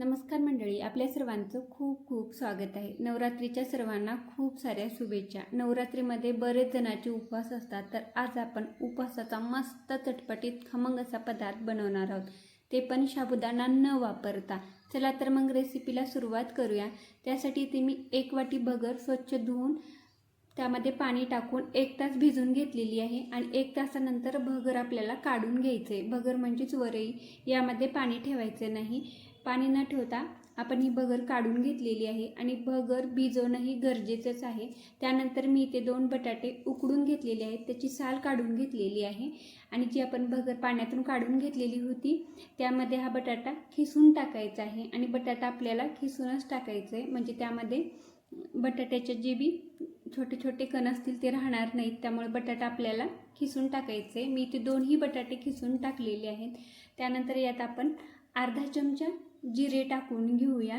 नमस्कार मंडळी आपल्या सर्वांचं खूप खूप स्वागत आहे. नवरात्रीच्या सर्वांना खूप साऱ्या शुभेच्छा. नवरात्रीमध्ये बरेच जणांचे उपवास असतात तर आज आपण उपवासाचा मस्त चटपटीत खमंग असा पदार्थ बनवणार आहोत. ते पण साबुदाणा न वापरता. चला तर मग रेसिपीला सुरुवात करूया. त्यासाठी ते मी एक वाटी भगर स्वच्छ धुवून त्यामध्ये पाणी टाकून एक तास भिजून घेतलेली आहे आणि एक तासानंतर भगर आपल्याला काढून घ्यायचे भगर म्हणजेच वरई. यामध्ये पाणी ठेवायचे नाही. पाणी न ठेवता आपण ही भगर काढून घेतलेली आहे आणि भगर भिजवणंही गरजेचंच आहे. त्यानंतर मी इथे दोन बटाटे उकडून घेतलेले आहेत. त्याची साल काढून घेतलेली आहे आणि जी आपण भगर पाण्यातून काढून घेतलेली होती त्यामध्ये हा बटाटा खिसून टाकायचा आहे आणि बटाटा आपल्याला खिसूनच टाकायचं आहे. म्हणजे त्यामध्ये बटाट्याचे जे बी छोटे छोटे कण असतील ते राहणार नाहीत. त्यामुळे बटाटा आपल्याला खिसून टाकायचे मी इथे दोन्ही बटाटे खिसून टाकलेले आहेत. त्यानंतर यात आपण अर्धा चमचा जिरे टाकून घेऊया.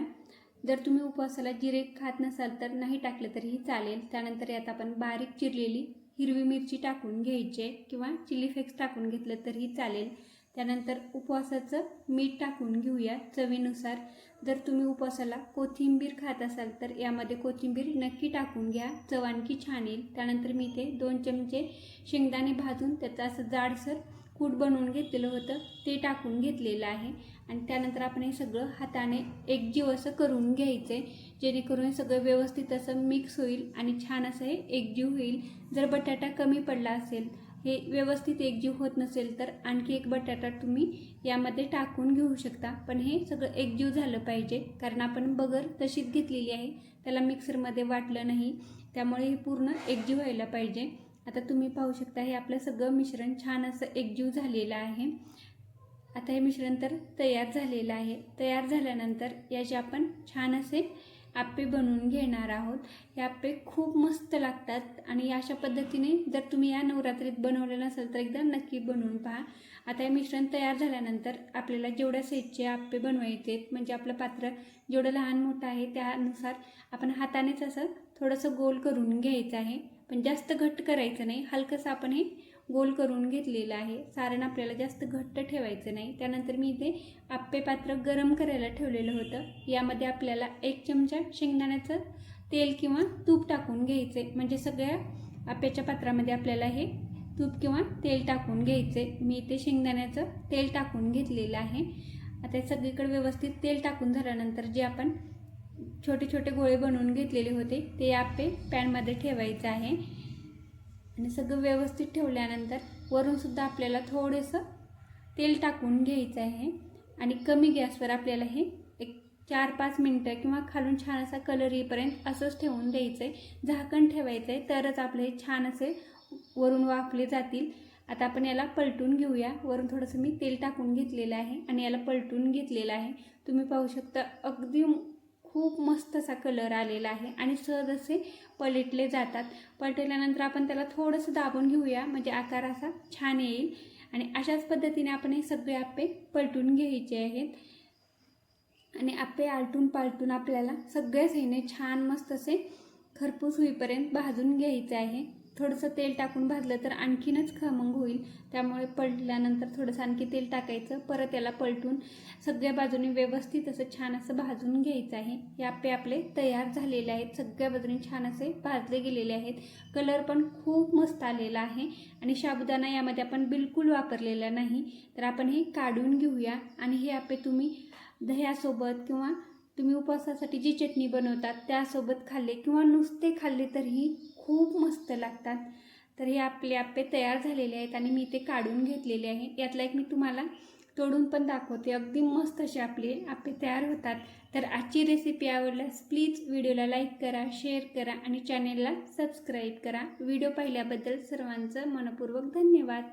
जर तुम्ही उपवासाला जिरे खात नसाल तर नाही टाकलं तरीही चालेल. त्यानंतर यात आपण बारीक चिरलेली हिरवी मिरची टाकून घ्यायची आहे किंवा चिली फ्लेक्स टाकून घेतलं तरीही चालेल. त्यानंतर उपवासाचं मीठ टाकून घेऊया चवीनुसार. जर तुम्ही उपवासाला कोथिंबीर खात असाल तर यामध्ये कोथिंबीर नक्की टाकून घ्या. चव आणखी छान येईल. त्यानंतर मी इथे दोन चमचे शेंगदाणे भाजून त्याचा असं जाडसर कूट बनवून घेतलेलं होतं ते टाकून घेतलेलं आहे. आणि त्यानंतर आपण हे सगळं हाताने एकजीव असं करून घ्यायचं आहे जेणेकरून हे सगळं व्यवस्थित असं मिक्स होईल आणि छान असं हे एकजीव होईल. जर बटाटा कमी पडला असेल हे व्यवस्थित एकजीव होत नसेल तर आणखी एक बटाटा तुम्ही यामध्ये टाकून घेऊ शकता. पण हे सगळं एकजीव झालं पाहिजे कारण आपण बगर तशीच घेतलेली आहे. त्याला मिक्सरमध्ये वाटलं नाही. त्यामुळे हे पूर्ण एकजीव व्हायला पाहिजे. आता तुम्ही पाहू शकता हे आपलं सगळं मिश्रण छान असं एकजीव झालेलं आहे. आता हे मिश्रण तर तयार झालेलं आहे. तयार झाल्यानंतर याचे आपण छान असे आप्पे बनवून घेणार आहोत. हे आप्पे खूप मस्त लागतात आणि अशा पद्धतीने जर तुम्ही या नवरात्रीत बनवलेलं नसेल तर एकदा नक्की बनवून पहा. आता हे मिश्रण तयार झाल्यानंतर आपल्याला जेवढ्या साईजचे आप्पे बनवायचे आहेत म्हणजे आपलं पात्र जेवढं लहान मोठं आहे त्यानुसार आपण हातानेच असं थोडंसं गोल करून घ्यायचं आहे. पण जास्त घट्ट करायचं नाही. हलकंसं आपण हे गोल करून घेतलेलं आहे. सारण आपल्याला जास्त घट्ट ठेवायचं नाही. त्यानंतर मी इथे आप्पे पात्र गरम करायला ठेवलेलं होतं. यामध्ये आपल्याला एक चमचा शेंगदाण्याचं तेल किंवा तूप टाकून घ्यायचे म्हणजे सगळ्या आप्याच्या पात्रामध्ये आपल्याला हे तूप किंवा तेल टाकून घ्यायचे मी इथे शेंगदाण्याचं तेल टाकून घेतलेलं आहे. आता सगळीकडे व्यवस्थित तेल टाकून झाल्यानंतर जे आपण छोटे छोटे गोळे बनवून घेतलेले होते. ते आपे पॅनमध्ये ठेवायचं आहे. आणि सगळं व्यवस्थित ठेवल्यानंतर वरूनसुद्धा आपल्याला थोडंसं तेल टाकून घ्यायचं आहे. आणि कमी गॅसवर आपल्याला हे एक चार पाच मिनटं किंवा खालून छान असा कलर येईपर्यंत असंच ठेवून द्यायचं आहे झाकण ठेवायचं आहे तरच आपले हे छान असे वरून वाफले जातील. आता आपण याला पलटून घेऊया. वरून थोडंसं मी तेल टाकून घेतलेलं आहे आणि याला पलटून घेतलेलं आहे. तुम्ही पाहू शकता अगदी खूप मस्त असा कलर आलेला आहे आणि सहज असे पलटले जातात. पलटल्यानंतर आपण त्याला थोडंसं दाबून घेऊया म्हणजे आकार असा छान येईल. आणि अशाच पद्धतीने आपण हे सगळे आप्पे पलटून घ्यायचे आहेत. आणि आप्पे आलटून पालटून आपल्याला सगळ्याच ह्याने छान मस्त असे खरपूस होईपर्यंत भाजून घ्यायचे आहे. थोडंसं तेल टाकून भाजलं तर आणखीनच खमंग होईल. त्यामुळे पलटल्यानंतर थोडंसं आणखी तेल टाकायचं. परत याला पलटून सगळ्या बाजूने व्यवस्थित असं छान असं भाजून घ्यायचं आहे. हे आप्पे आपले तयार झालेले आहेत. सगळ्या बाजूने छान असे भाजले गेलेले आहेत. कलर पण खूप मस्त आलेला आहे आणि साबुदाणा यामध्ये आपण बिलकुल वापरलेला नाही. तर आपण हे काढून घेऊया. आणि हे आप्पे तुम्ही दह्यासोबत किंवा तुम्ही उपवासासाठी जी चटणी बनवतात त्यासोबत खाल्ले किंवा नुसते खाल्ले तरीही खूप मस्त लागतात. तर हे आपले आप्पे तयार झालेले आहेत आणि मी ते काढून घेतलेले आहे. यातला एक मी तुम्हाला तोडून पण दाखवते. अगदी मस्त असे आपले आप्पे तयार होतात. तर आजची रेसिपी आवडल्यास प्लीज व्हिडिओला लाईक करा शेअर करा आणि चॅनेलला सबस्क्राईब करा. व्हिडिओ पाहिल्याबद्दल सर्वांचं मनपूर्वक धन्यवाद.